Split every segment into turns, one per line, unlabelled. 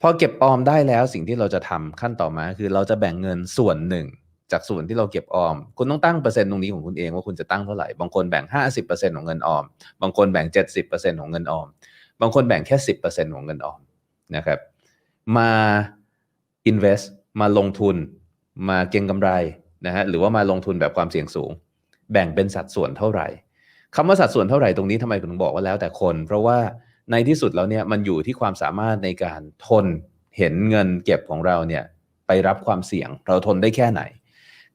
พอเก็บออมได้แล้วสิ่งที่เราจะทำขั้นต่อมา คือเราจะแบ่งเงินส่วนหนึ่ง จากส่วนที่เราเก็บออม คุณต้องตั้งเปอร์เซ็นต์ตรงนี้ของคุณเองว่าคุณจะตั้งเท่าไหร่ บางคนแบ่ง 50%ของเงินออม บางคนแบ่ง 70%ของเงินออม บางคนแบ่งแค่ 10%ของเงินออมนะครับมา invest มาลงทุน มาเก็งกำไรนะฮะหรือว่ามาลงทุนแบบความเสี่ยงสูง แบ่งเป็นสัดส่วนเท่าไหร่คำว่าสัดส่วนเท่าไหร่ตรงนี้ทำไมผมถึงบอกว่าแล้วแต่คน เพราะว่า ในที่สุดแล้วเนี่ยมันอยู่ที่ความสามารถในการทนเห็นเงินเก็บของเราเนี่ยไปรับความเสี่ยง เราทนได้แค่ไหน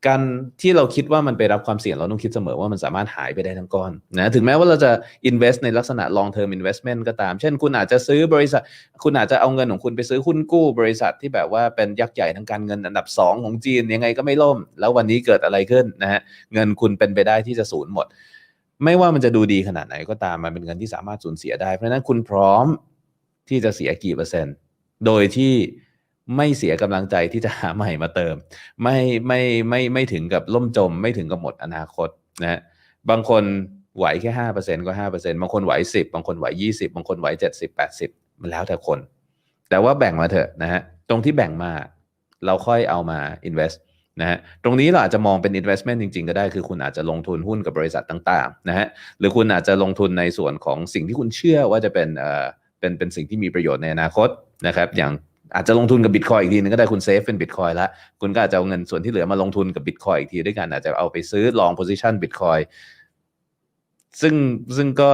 การที่เราคิดว่ามันไปรับความเสี่ยงเราต้องคิดเสมอว่ามันสามารถหายไปได้ทั้งก้อนนะถึงแม้ว่าเราจะ invest ในลักษณะ long term investment ก็ตาม เช่น คุณอาจจะซื้อบริษัท คุณอาจจะเอาเงินของคุณไปซื้อหุ้นกู้บริษัทที่แบบว่าเป็นยักษ์ใหญ่ทางการเงินอันดับ 2 ของจีนยังไงก็ไม่ล่ม แล้ววันนี้เกิดอะไรขึ้นนะฮะเงินคุณเป็นไปได้ที่จะสูญหมด ไม่ว่ามันจะดูดีขนาดไหนก็ตามมันเป็นเงินที่สามารถสูญเสียได้ เพราะฉะนั้นคุณพร้อมที่จะเสียกี่เปอร์เซ็นต์ โดยที่ไม่เสียกำลังใจที่จะหาใหม่มาเติม ไม่ไม่ไม่ไม่ถึงกับล่มจม ไม่ถึงกับหมดอนาคตนะฮะบางคนไหวแค่ห้าเปอร์เซ็นก็ห้าเปอร์เซ็นบางคนไหวสิบบางคนไหวยี่สิบบางคนไหวเจ็ดสิบแปดสิบมันแล้วแต่คน แต่ว่าแบ่งมาเถอะนะฮะตรงที่แบ่งมาเราค่อยเอามา invest นะฮะตรงนี้เราอาจจะมองเป็น investment จริง ๆ ก็ได้คือคุณอาจจะลงทุนหุ้นกับบริษัทต่างๆนะฮะหรือคุณอาจจะลงทุนในส่วนของสิ่งที่คุณเชื่อว่าจะเป็นเอ่อเป็นเป็นสิ่งที่มีประโยชน์ในอนาคตนะครับอย่างอาจจะลงทุนกับบิตคอยอีกทีนึงก็ได้คุณเซฟเป็นบิตคอยล้วคุณก็อาจจะเอาเงินส่วนที่เหลือมาลงทุนกับบิตคอยอีกทีด้วยกันอาจจะเอาไปซื้อ long position บิตคอยซึ่งซึ่งก็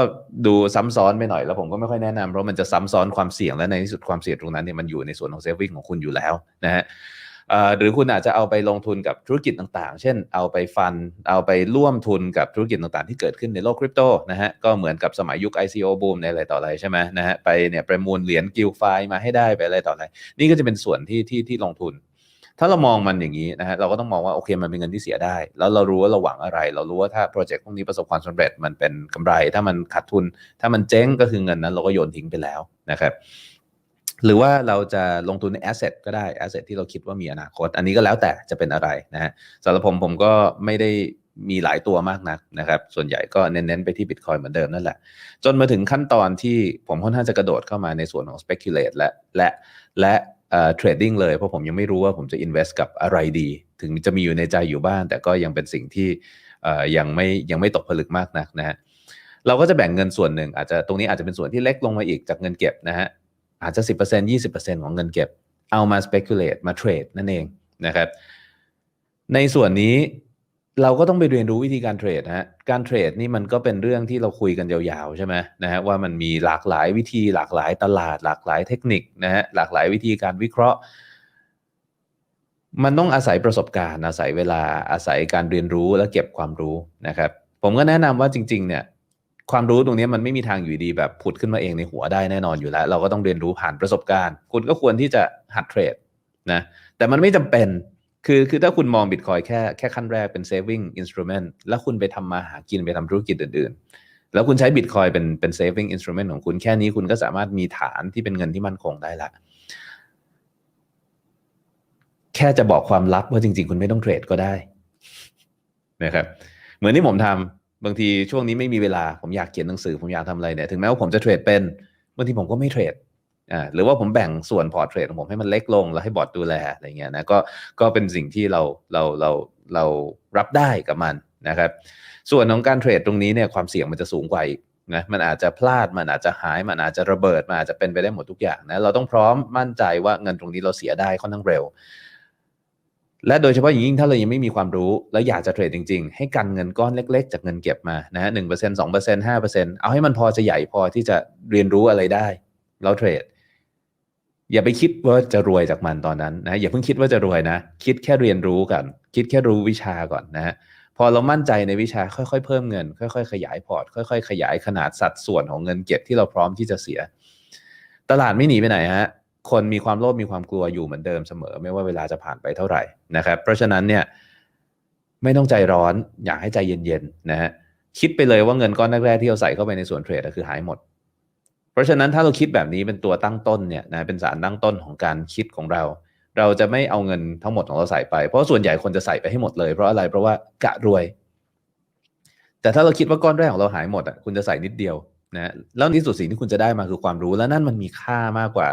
ดูซ้ำซ้อนไปหน่อยแล้วผมก็ไม่ค่อยแนะนำเพราะมันจะซ้ำซ้อนความเสี่ยงและในที่สุดความเสี่ยงตรงนั้นเนี่ยมันอยู่ในส่วนของเซฟวิ่งของคุณอยู่แล้วนะฮะ หรือคุณอาจจะเอาไปลงทุนกับธุรกิจต่างๆ เช่นเอาไปฟัน เอาไปร่วมทุนกับธุรกิจต่างๆ ที่เกิดขึ้นในโลกคริปโตนะฮะ ก็เหมือนกับสมัยยุค ICO บูมในอะไรต่ออะไรใช่ไหมนะฮะ ไปเนี่ยประมูลเหรียญกิลไฟมาให้ได้ไปอะไรต่ออะไร นี่ก็จะเป็นส่วนที่ที่ที่ลงทุน ถ้าเรามองมันอย่างนี้นะฮะ เราก็ต้องมองว่าโอเคมันเป็นเงินที่เสียได้ แล้วเรารู้ว่าเราหวังอะไร เรารู้ว่าถ้าโปรเจกต์พวกนี้ประสบความสำเร็จมันเป็นกำไร ถ้ามันขาดทุน ถ้ามันเจ๊งก็คือเงินนั้น เราก็โยนทิ้งไปแล้วนะครับ หรือว่าเราจะลงทุนในแอสเซทก็ได้แอสเซทที่เราคิดว่ามีอนาคต อันนี้ก็แล้วแต่จะเป็นอะไรนะฮะสำหรับผมผมก็ไม่ได้มีหลายตัวมากนักนะครับ ส่วนใหญ่ก็เน้นๆไปที่ Bitcoin เหมือนเดิมนั่นแหละ จนมาถึงขั้นตอนที่ผมค่อนข้างจะกระโดดเข้ามาในส่วนของ speculate และและและเอ่อ trading เลย เพราะผมยังไม่รู้ว่าผมจะ invest กับอะไรดี ถึงจะมีอยู่ในใจอยู่บ้างแต่ก็ยังเป็นสิ่งที่ยังไม่ยังไม่ตกผลึกมากนักนะฮะเราก็จะแบ่งเงินส่วนหนึ่งอาจจะตรงนี้อาจจะเป็นส่วนที่เล็กลงมาอีกจากเงินเก็บนะฮะ อาจจะ 10% 20%ของเงินเก็บ เอามา speculate มาเทรดนั่นเองนะครับ ในส่วนนี้เราก็ต้องไปเรียนรู้วิธีการเทรดนะฮะ การเทรดนี่มันก็เป็นเรื่องที่เราคุยกันยาวๆใช่ไหมนะฮะว่ามันมีหลากหลายวิธีหลากหลายตลาด หลากหลายเทคนิคนะฮะหลากหลายวิธีการวิเคราะห์ มันต้องอาศัยประสบการณ์ อาศัยเวลาอาศัยการเรียนรู้และเก็บความรู้นะครับ ผมก็แนะนำว่าจริง ๆ เนี่ย ความรู้ตรงนี้มันไม่มีทางอยู่ดีแบบผุดขึ้นมาเองในหัวได้แน่นอนอยู่แล้ว เราก็ต้องเรียนรู้ผ่านประสบการณ์ คุณก็ควรที่จะหัดเทรดนะแต่มันไม่จำเป็นคือคือถ้าคุณมองบิตคอยแค่แค่ขั้นแรกเป็น saving instrument แล้วคุณไปทำมาหากินไปทำธุรกิจอื่นๆ แล้วคุณใช้บิตคอยเป็นเป็น saving instrument ของคุณแค่นี้คุณก็สามารถมีฐานที่เป็นเงินที่มั่นคงได้ละ แค่จะบอกความลับว่าจริง ๆ คุณไม่ต้องเทรดก็ได้นะครับเหมือนที่ผมทำ บางทีช่วงนี้ไม่มีเวลาผมอยากเขียนหนังสือผมอยากทำอะไรเนี่ยถึงแม้ว่าผมจะเทรดเป็นบางทีผมก็ไม่เทรดอ่าหรือว่าผมแบ่งส่วนพอร์ตเทรดของผมให้มันเล็กลง แล้วให้บอร์ดดูแลอะไรเงี้ยนะก็ก็เป็นสิ่งที่เราเราเราเรารับได้กับมันนะครับ ส่วนของการเทรดตรงนี้เนี่ยความเสี่ยงมันจะสูงกว่าอีกนะมันอาจจะพลาดมันอาจจะหายมันอาจจะระเบิดมันอาจจะเป็นไปได้หมดทุกอย่างนะเราต้องพร้อมมั่นใจว่าเงินตรงนี้เราเสียได้ค่อนข้างเร็ว และโดยเฉพาะอย่างยิ่งถ้าเรายังไม่มีความรู้ แล้วอยากจะเทรดจริงๆ ให้กันเงินก้อนเล็กๆ จากเงินเก็บมานะฮะหนึ่งเปอร์เซ็นต์สองเปอร์เซ็นต์ห้าเปอร์เซ็นต์เอาให้มันพอจะใหญ่พอที่จะเรียนรู้อะไรได้ แล้วเทรด อย่าไปคิดว่าจะรวยจากมันตอนนั้นนะอย่าเพิ่งคิดว่าจะรวยนะ คิดแค่เรียนรู้ก่อนคิดแค่รู้วิชาก่อนนะฮะพอเรามั่นใจในวิชาค่อยๆ เพิ่มเงิน ค่อยๆ ขยายพอร์ตค่อยๆ ขยายขนาดสัดส่วนของเงินเก็บที่เราพร้อมที่จะเสีย ตลาดไม่หนีไปไหนฮะ คนมีความโลภมีความกลัวอยู่เหมือนเดิมเสมอ ไม่ว่าเวลาจะผ่านไปเท่าไหร่นะครับ เพราะฉะนั้นเนี่ยไม่ต้องใจร้อนอยากให้ใจเย็นๆนะฮะคิดไปเลยว่าเงินก้อนแรกๆที่เราใส่เข้าไปในส่วนเทรดคือหายหมด เพราะฉะนั้นถ้าเราคิดแบบนี้เป็นตัวตั้งต้นเนี่ยนะเป็นสารตั้งต้นของการคิดของเรา เราจะไม่เอาเงินทั้งหมดของเราใส่ไป เพราะส่วนใหญ่คนจะใส่ไปให้หมดเลย เพราะอะไรเพราะว่ากะรวย แต่ถ้าเราคิดว่าก้อนแรกของเราหายหมดอะคุณจะใส่นิดเดียว นะแล้วที่สุดสิ่งที่คุณจะได้มาคือความรู้ และนั่นมันมีค่ามากกว่า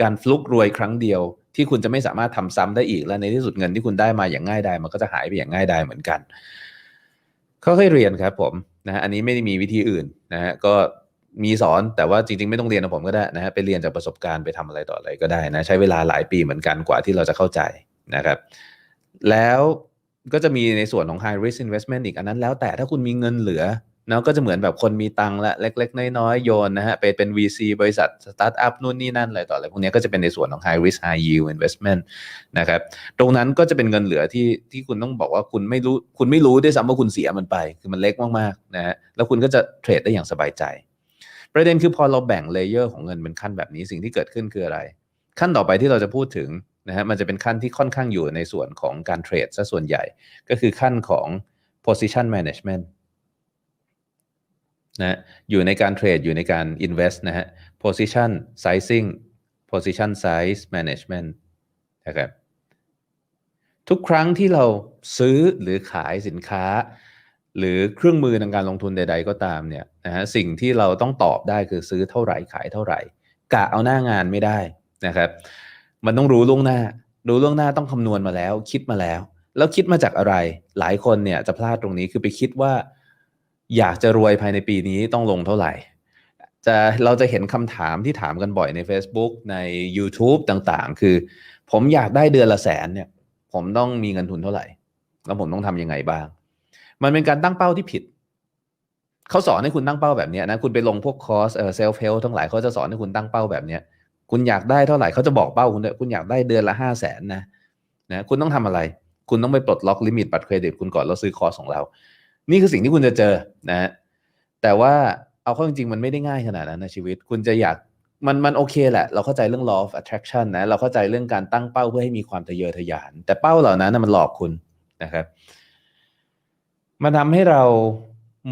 การฟลุกรวยครั้งเดียว ที่คุณจะไม่สามารถทำซ้ำได้อีก และในที่สุดเงินที่คุณได้มาอย่างง่ายดายมันก็จะหายไปอย่างง่ายดายเหมือนกันค่อยเรียนครับผมนะฮะอันนี้ไม่ได้มีวิธีอื่นนะฮะก็มีสอนแต่ว่าจริงๆไม่ต้องเรียนกับผมก็ได้นะฮะไปเรียนจากประสบการณ์ไปทำอะไรต่ออะไรก็ได้นะใช้เวลาหลายปีเหมือนกันกว่าที่เราจะเข้าใจนะครับ แล้วก็จะมีในส่วนของ high risk investment อีกอันนั้นแล้วแต่ถ้าคุณมีเงินเหลือ นาะก็จะเหมือนแบบคนมีตังค์ละเล็ก ๆ น้อยๆโยนนะฮะไปเป็น VC บริษัทสตาร์ทอัพนู่นนี่นั่นอะไรต่ออะไรพวกนี้ก็จะเป็นในส่วนของ high risk high yield investment นะครับตรงนั้นก็จะเป็นเงินเหลือที่ที่คุณต้องบอกว่าคุณไม่รู้คุณไม่รู้ด้วยซ้ำว่าคุณเสียมันไป คือมันเล็กมากๆนะฮะแล้วคุณก็จะเทรดได้อย่างสบายใจ ประเด็นคือพอเราแบ่งเลเยอร์ของเงินเป็นขั้นแบบนี้สิ่งที่เกิดขึ้นคืออะไร ขั้นต่อไปที่เราจะพูดถึงนะฮะมันจะเป็นขั้นที่ค่อนข้างอยู่ในส่วนของการเทรดซะส่วนใหญ่ก็คือขั้นของ position management นะอยู่ในการเทรดอยู่ในการ invest นะฮะ position sizing position size management นะครับทุกครั้งที่เราซื้อหรือขายสินค้า หรือเครื่องมือในการลงทุนใด ๆ ก็ตามเนี่ยนะฮะสิ่งที่เราต้องตอบได้คือซื้อเท่าไหร่ขายเท่าไหร่กะเอาหน้างานไม่ได้นะครับ มันต้องรู้ล่วงหน้า รู้ล่วงหน้าต้องคำนวณมาแล้ว คิดมาแล้ว แล้วคิดมาจากอะไร หลายคนเนี่ยจะพลาดตรงนี้คือไปคิดว่า อยากจะรวยภายในปีนี้ต้องลงเท่าไหร่จะเราจะเห็นคำถามที่ถามกันบ่อยใน Facebook ใน YouTube ต่างๆ คือ ผมอยากได้เดือนละแสนเนี่ย ผมต้องมีเงินทุนเท่าไหร่ แล้วผมต้องทำยังไงบ้าง มันเป็นการตั้งเป้าที่ผิด เขาสอนให้คุณตั้งเป้าแบบนี้นะ คุณไปลงพวกคอร์สเออเซลฟ์เฮลทั้งหลายเขาจะสอนให้คุณตั้งเป้าแบบนี้คุณอยากได้เท่าไหร่เขาจะบอกเป้าคุณด้วยคุณอยากได้เดือนละห้าแสนนะนะคุณต้องทำอะไร คุณต้องไปปลดล็อกลิมิตบัตรเครดิตคุณก่อนแล้วซื้อคอร์สของเรา นี่คือสิ่งที่คุณจะเจอนะฮะแต่ว่าเอาเข้าจริงๆมันไม่ได้ง่ายขนาดนั้นในชีวิต คุณจะอยากมันมันโอเคแหละ เราเข้าใจเรื่อง law of attraction นะ เราเข้าใจเรื่องการตั้งเป้าเพื่อให้มีความทะเยอทะยาน แต่เป้าเหล่านั้นนะมันหลอกคุณนะครับ มันทำให้เรา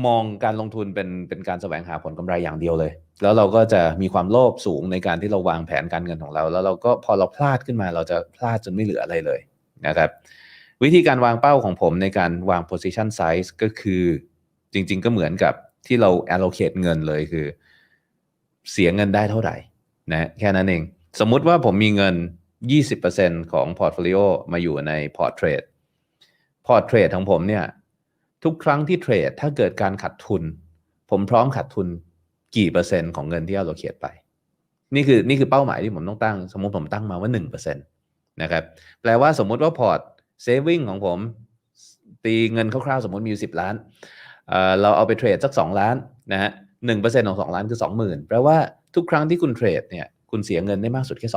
มองการลงทุนเป็นเป็นการแสวงหาผลกำไรอย่างเดียวเลย แล้วเราก็จะมีความโลภสูงในการที่เราวางแผนการเงินของเรา แล้วเราก็พอเราพลาดขึ้นมา เราจะพลาดจนไม่เหลืออะไรเลยนะครับ วิธีการวางเป้าของผมในการวาง position size ก็คือจริง ๆ ก็เหมือนกับที่เรา allocate เงินเลยคือ เสียเงินได้เท่าไหร่นะแค่นั้นเอง สมมุติว่าผมมีเงิน 20%ของ portfolio มาอยู่ใน port trade port trade ของผมเนี่ย ทุกครั้งที่เทรดถ้าเกิดการขัดทุน ผมพร้อมขัดทุนกี่เปอร์เซ็นต์ของเงินที่ allocate ไป นี่คือนี่คือเป้าหมายที่ผมต้องตั้ง สมมติผมตั้งมาว่า1%นะครับแปลว่าสมมุติว่าพอร์ต saving ของผม ตีเงินคร่าวๆ สมมติมีอยู่10ล้านเเราเอาไปเทรดสัก2ล้านนะฮะหนึ่งเปอร์เซ็นต์ของ2ล้านคือ20,000แปลว่าทุกครั้งที่คุณเทรดเนี่ยคุณเสียเงินได้มากสุดแค่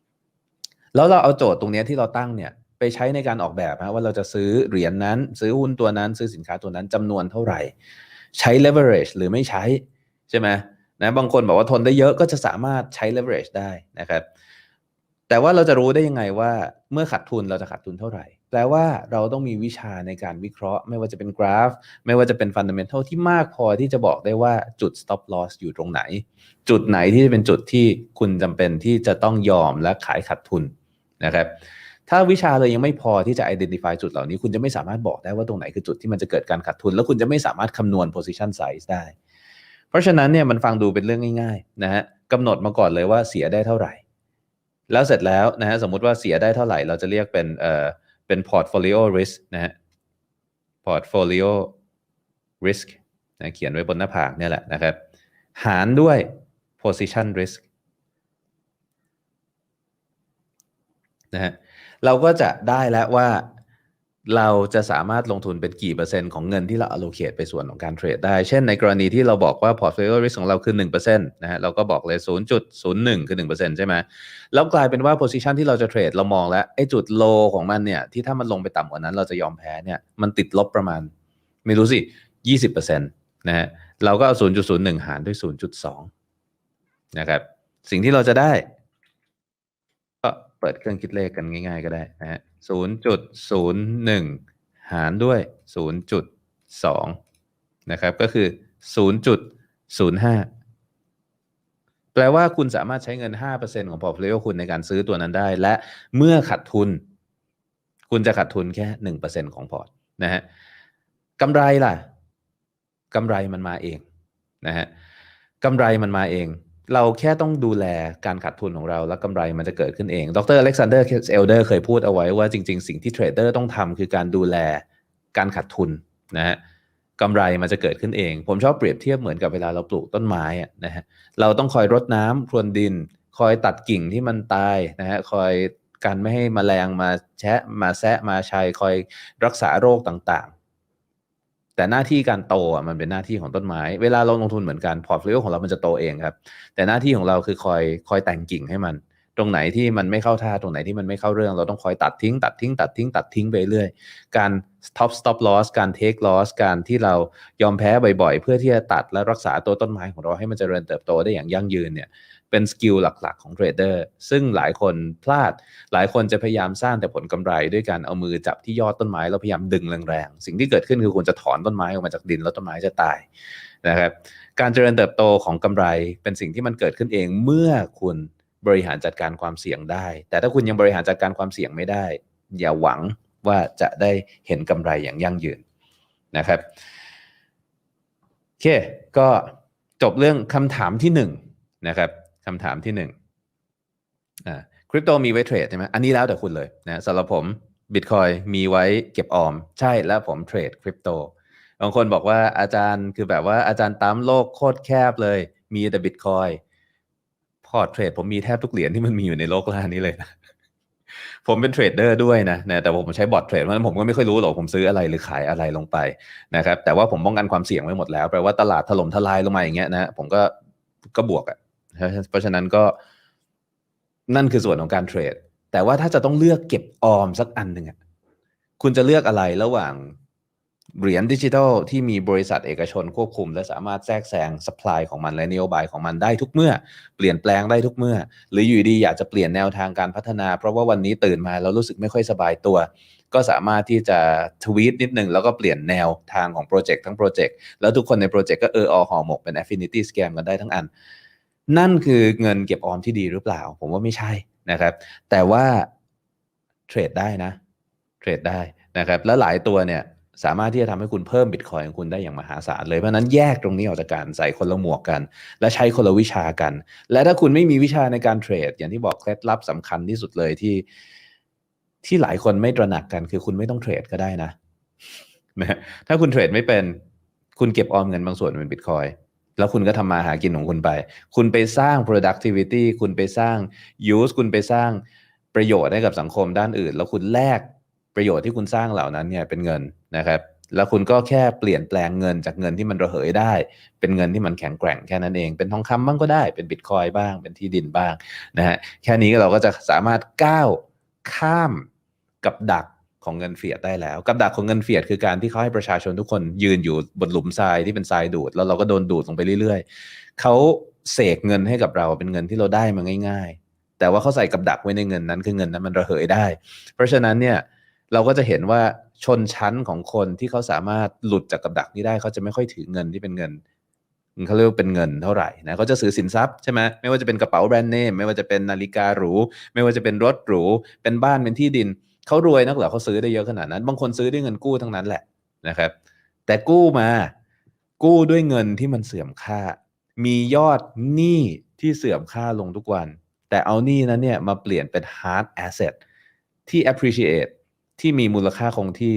20,000แล้วเราเอาโจทย์ตรงนี้ที่เราตั้งเนี่ยไปใช้ในการออกแบบนะว่าเราจะซื้อเหรียญนั้น ซื้อหุ้นตัวนั้น ซื้อสินค้าตัวนั้นจำนวนเท่าไหร่ ใช้ leverage หรือไม่ใช้ใช่ไหมนะบางคนบอกว่าทนได้เยอะก็จะสามารถใช้ leverage ได้นะครับ แต่ว่าเราจะรู้ได้ยังไงว่าเมื่อขาดทุนเราจะขาดทุนเท่าไหร่ แปลว่าเราต้องมีวิชาในการวิเคราะห์ ไม่ว่าจะเป็นกราฟ ไม่ว่าจะเป็นฟันเดเมนทัลที่มากพอที่จะบอกได้ว่าจุด stop loss อยู่ตรงไหน จุดไหนที่จะเป็นจุดที่คุณจำเป็นที่จะต้องยอมและขายขาดทุนนะครับถ้าวิชาเลยยังไม่พอที่จะ identify จุดเหล่านี้ คุณจะไม่สามารถบอกได้ว่าตรงไหนคือจุดที่มันจะเกิดการขาดทุน แล้วคุณจะไม่สามารถคำนวณ position size ได้ เพราะฉะนั้นเนี่ยมันฟังดูเป็นเรื่องง่ายๆนะฮะกำหนดมาก่อนเลยว่าเสียได้เท่าไหร่ แล้วเสร็จแล้วนะฮะสมมุติว่าเสียได้เท่าไหร่ เราจะเรียกเป็นเอ่อเป็น portfolio risk นะฮะ portfolio risk นะเขียนไว้บนหน้าผากเนี่ยแหละนะครับ หารด้วย position risk นะฮะเราก็จะได้แล้วว่า เราจะสามารถลงทุนเป็นกี่เปอร์เซ็นต์ของเงินที่เรา allocate ไปส่วนของการเทรดได้ เช่นในกรณีที่เราบอกว่า portfolio risk ของเราคือ1%นะฮะ เราก็บอกเลย 0.01 คือ 1%ใช่ไหม แล้วกลายเป็นว่า position ที่เราจะเทรดเรามองแล้วไอ้จุด low ของมันเนี่ย ที่ถ้ามันลงไปต่ำกว่านั้น เราจะยอมแพ้เนี่ย มันติดลบประมาณ ไม่รู้สิ 20%นะฮะ เราก็เอา 0.01 หารด้วย 0.2 นะครับ สิ่งที่เราจะได้ ก็เปิดเครื่องคิดเลขกันง่าย ๆ ก็ได้นะฮะ ศูนย์จุดศูนย์หารด้วยศูนะครับ ก็คือศูนย์จุดศูนย์ห้าแปลว่าคุณสามารถใช้เงินห้าเปอร์เซ็นของพอร์ตโฟลิโอคุณในการซื้อตัวนั้นได้ และเมื่อขาดทุน คุณจะขาดทุนแค่หนึ่งเปอร์เซ็นของพอร์ตนะฮะกำไรล่ะกำไรมันมาเองนะฮะกำไรมันมาเอง เราแค่ต้องดูแลการขาดทุนของเราแล้วกำไรมันจะเกิดขึ้นเอง ดรอเล็กซานเดอร์เอลเดอร์เคยพูดเอาไว้ว่าจริง ๆ สิ่งที่เทรดเดอร์ต้องทำคือการดูแลการขาดทุนนะฮะกำไรมันจะเกิดขึ้นเอง ผมชอบเปรียบเทียบเหมือนกับเวลาเราปลูกต้นไม้อะนะฮะเราต้องคอยรดน้ำพรวนดิน คอยตัดกิ่งที่มันตายนะฮะคอยกันไม่ให้มแมลงมาแชะมาแซะมาชัยคอยรักษาโรคต่าง แต่หน้าที่การโตอะมันเป็นหน้าที่ของต้นไม้ เวลาเราลงทุนเหมือนกันพอร์ตโฟลิโอของเรามันจะโตเองครับ แต่หน้าที่ของเราคือคอยคอยแต่งกิ่งให้มัน ตรงไหนที่มันไม่เข้าท่าตรงไหนที่มันไม่เข้าเรื่อง เราต้องคอยตัดทิ้ง ตัดทิ้ง ตัดทิ้ง ตัดทิ้งไปเรื่อยการ top stop loss การ take loss การที่เรายอมแพ้บ่อยๆ เพื่อที่จะตัดและรักษาตัวต้นไม้ของเราให้มันเจริญเติบโตได้อย่างยั่งยืนเนี่ย เป็นสกิลหลักๆของเทรดเดอร์ซึ่งหลายคนพลาด หลายคนจะพยายามสร้างแต่ผลกำไรด้วยการเอามือจับที่ยอดต้นไม้แล้วพยายามดึงแรงๆ สิ่งที่เกิดขึ้นคือคุณจะถอนต้นไม้ออกมาจากดินแล้วต้นไม้จะตายนะครับการเจริญเติบโตของกำไรเป็นสิ่งที่มันเกิดขึ้นเองเมื่อคุณบริหารจัดการความเสี่ยงได้ แต่ถ้าคุณยังบริหารจัดการความเสี่ยงไม่ได้ อย่าหวังว่าจะได้เห็นกำไรอย่างยั่งยืนนะครับโอเค ก็จบเรื่องคำถามที่หนึ่งนะครับ คำถามที่หนึ่งอ่าคริปโตมีไว้เทรดใช่ไหมอันนี้แล้วแต่คุณเลยนะสำหรับผมบิตคอยมีไว้เก็บออม ใช่แล้วผมเทรดคริปโตบางคนบอกว่าอาจารย์คือแบบว่าอาจารย์ตามโลกโคตรแคบเลย มีแต่บิตคอยพอร์ตเทรดผมมีแทบทุกเหรียญที่มันมีอยู่ในโลกล่านี้เลยนะผมเป็นเทรดเดอร์ด้วยนะนะแต่ผมใช้บอทเทรดเพราะฉะนั้นผมก็ไม่ค่อยรู้หรอกผมซื้ออะไรหรือขายอะไรลงไปนะครับแต่ว่าผมป้องกันความเสี่ยงไว้หมดแล้วแปลว่าตลาดถล่มทลายลงมาอย่างเงี้ยนะผมก็ก็บวกอะ เพราะฉะนั้นก็นั่นคือส่วนของการเทรด แต่ว่าถ้าจะต้องเลือกเก็บออมสักอันหนึ่งอะคุณจะเลือกอะไรระหว่างเหรียญดิจิทัลที่มีบริษัทเอกชนควบคุม และสามารถแทรกแซงสป라이ของมันและนโยบายของมันได้ทุกเมื่อ เปลี่ยนแปลงได้ทุกเมื่อ หรืออยู่ดีอยากจะเปลี่ยนแนวทางการพัฒนา เพราะว่าวันนี้ตื่นมาแล้วรู้สึกไม่ค่อยสบายตัว ก็สามารถที่จะทวีตนิดนึง แล้วก็เปลี่ยนแนวทางของโปรเจกต์ทั้งโปรเจกต์แล้วทุกคนในโปรเจกต์ก็เอออห่อหมกเป็น affinity scam กันได้ทั้งอัน นั่นคือเงินเก็บออมที่ดีหรือเปล่า ผมว่าไม่ใช่นะครับ แต่ว่าเทรดได้นะ เทรดได้นะครับ แล้วหลายตัวเนี่ยสามารถที่จะทำให้คุณเพิ่มบิตคอยของคุณได้อย่างมหาศาลเลย เพราะนั้นแยกตรงนี้ออกจากกันใส่คนละหมวกกัน และใช้คนละวิชากัน และถ้าคุณไม่มีวิชาในการเทรด อย่างที่บอกเคล็ดลับสำคัญที่สุดเลยที่ที่หลายคนไม่ตระหนักกันคือคุณไม่ต้องเทรดก็ได้นะนะถ้าคุณเทรดไม่เป็น คุณเก็บออมเงินบางส่วนเป็นบิตคอย แล้วคุณก็ทำมาหากินของคุณไป คุณไปสร้าง productivity คุณไปสร้าง use คุณไปสร้างประโยชน์ให้กับสังคมด้านอื่น แล้วคุณแลกประโยชน์ที่คุณสร้างเหล่านั้นเนี่ยเป็นเงินนะครับ แล้วคุณก็แค่เปลี่ยนแปลงเงินจากเงินที่มันระเหยได้ เป็นเงินที่มันแข็งแกร่งแค่นั้นเอง เป็นทองคำบ้างก็ได้ เป็นบิตคอยบ้าง เป็นที่ดินบ้างนะฮะ แค่นี้เราก็จะสามารถก้าวข้ามกับดัก ของเงินเฟียดได้แล้ว กับดักของเงินเฟียดคือการที่เขาให้ประชาชนทุกคนยืนอยู่บนหลุมทรายที่เป็นทรายดูด แล้วเราก็โดนดูดลงไปเรื่อยๆเขาเสกเงินให้กับเราเป็นเงินที่เราได้มาง่าย ๆ แต่ว่าเขาใส่กับดักไว้ในเงินนั้นคือเงินนั้นมันระเหยได้ เพราะฉะนั้นเนี่ยเราก็จะเห็นว่าชนชั้นของคนที่เขาสามารถหลุดจากกับดักนี้ได้เขาจะไม่ค่อยถือเงินที่เป็นเงินเขาเรียกว่าเป็นเงินเท่าไหร่นะเขาจะซื้อสินทรัพย์ใช่ไหมไม่ว่าจะเป็นกระเป๋าแบรนด์เนมไม่ว่าจะเป็นนาฬิกาหรู ไม่ว่าจะเป็นรถหรู เป็นบ้านเป็นที่ดิน เขารวยนักเหรอเขาซื้อได้เยอะขนาดนั้น บางคนซื้อด้วยเงินกู้ทั้งนั้นแหละนะครับ แต่กู้มากู้ด้วยเงินที่มันเสื่อมค่า มียอดหนี้ที่เสื่อมค่าลงทุกวัน แต่เอาหนี้นั้นเนี่ยมาเปลี่ยนเป็น hard asset ที่ appreciate ที่มีมูลค่าคงที่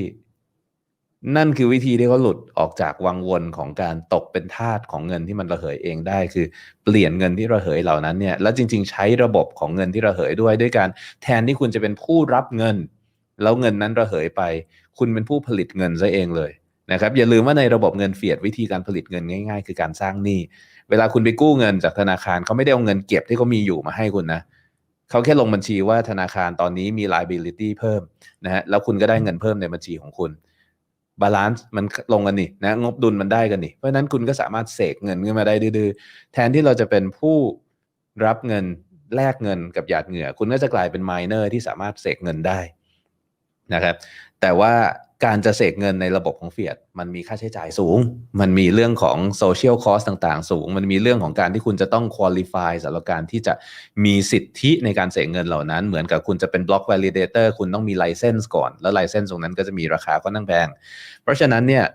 นั่นคือวิธีที่เขาหลุดออกจากวังวนของการตกเป็นทาสของเงินที่มันระเหยเองได้ คือเปลี่ยนเงินที่ระเหยเหล่านั้นเนี่ยแล้วจริง ๆ ใช้ระบบของเงินที่ระเหยด้วยด้วยการแทนที่คุณจะเป็นผู้รับเงิน แล้วเงินนั้นระเหยไป คุณเป็นผู้ผลิตเงินซะเองเลยนะครับอย่าลืมว่าในระบบเงินเฟียดวิธีการผลิตเงินง่ายๆ คือการสร้างหนี้เวลาคุณไปกู้เงินจากธนาคารเขาไม่ได้เอาเงินเก็บที่เขามีอยู่มาให้คุณนะเขาแค่ลงบัญชีว่าธนาคารตอนนี้มี liability เพิ่มนะฮะแล้วคุณก็ได้เงินเพิ่มในบัญชีของคุณบาลานซ์มันลงกันนี่นะงบดุลมันได้กันนี่เพราะนั้นคุณก็สามารถเสกเงินขึ้นมาได้ดื้อแทนที่เราจะเป็นผู้รับเงินแลกเงินกับหยาดเหงื่อ คุณก็จะกลายเป็นมเนอร์ที่สามารถเสกเงินได้ นะครับ แต่ว่าการจะเสกเงินในระบบของเฟียดมันมีค่าใช้จ่ายสูง มันมีเรื่องของโซเชียลคอสต่างๆ สูง มันมีเรื่องของการที่คุณจะต้องคุริฟายสำหรับการที่จะมีสิทธิในการเสกเงินเหล่านั้น เหมือนกับคุณจะเป็นบล็อกวอลิเดเตอร์คุณต้องมีไลเซนส์ก่อน แล้วไลเซนส์ตรงนั้นก็จะมีราคาก็นั่งแพง เพราะฉะนั้นเนี่ย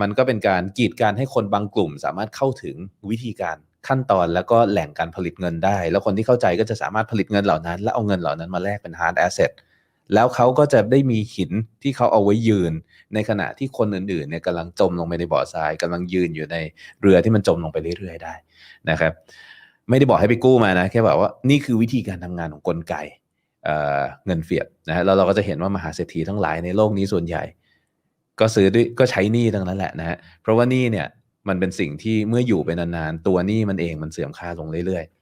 มันก็เป็นการกีดการให้คนบางกลุ่มสามารถเข้าถึงวิธีการขั้นตอนแล้วก็แหล่งการผลิตเงินได้ แล้วคนที่เข้าใจก็จะสามารถผลิตเงินเหล่านั้น แล้วเอาเงินเหล่านั้นมาแลกเป็น hard asset แแล้วเขาก็จะได้มีหินที่เขาเอาไว้ยืน ในขณะที่คนอื่นๆเนี่ยกำลังจมลงไปในบ่อทรายกำลังยืนอยู่ในเรือที่มันจมลงไปเรื่อยๆได้นะครับ ไม่ได้บอกให้ไปกู้มานะแค่บอกว่านี่คือวิธีการทำงานของกลไกเเงินเฟียดนะฮะแล้วเราก็จะเห็นว่ามหาเศรษฐีทั้งหลายในโลกนี้ส่วนใหญ่ ก็ซื้อด้วยก็ใช้หนี้ทั้งนั้นแหละนะฮะเพราะว่านี้เนี่ยมันเป็นสิ่งที่เมื่ออยู่ไปนานๆตัวหนี้มันเองมันเสื่อมค่าลงเรื่อยๆ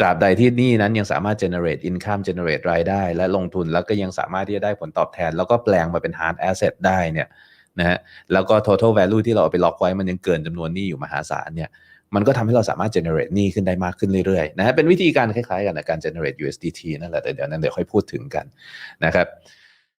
ตราบใดที่นี่นั้นยังสามารถ generate income generate รายได้ และลงทุนแล้วก็ยังสามารถที่จะได้ผลตอบแทน แล้วก็แปลงมาเป็น hard asset ได้เนี่ยนะฮะแล้วก็ total value ที่เราเอาไปล็อกไว้มันยังเกินจำนวนหนี้อยู่มหาศาลเนี่ยมันก็ทำให้เราสามารถ generate หนี้ขึ้นได้มากขึ้นเรื่อยๆนะฮะเป็นวิธีการคล้ายๆกันในการ generate USDT นั่นแหละแต่เดี๋ยวนั้นเดี๋ยวค่อยพูดถึงกันนะครับ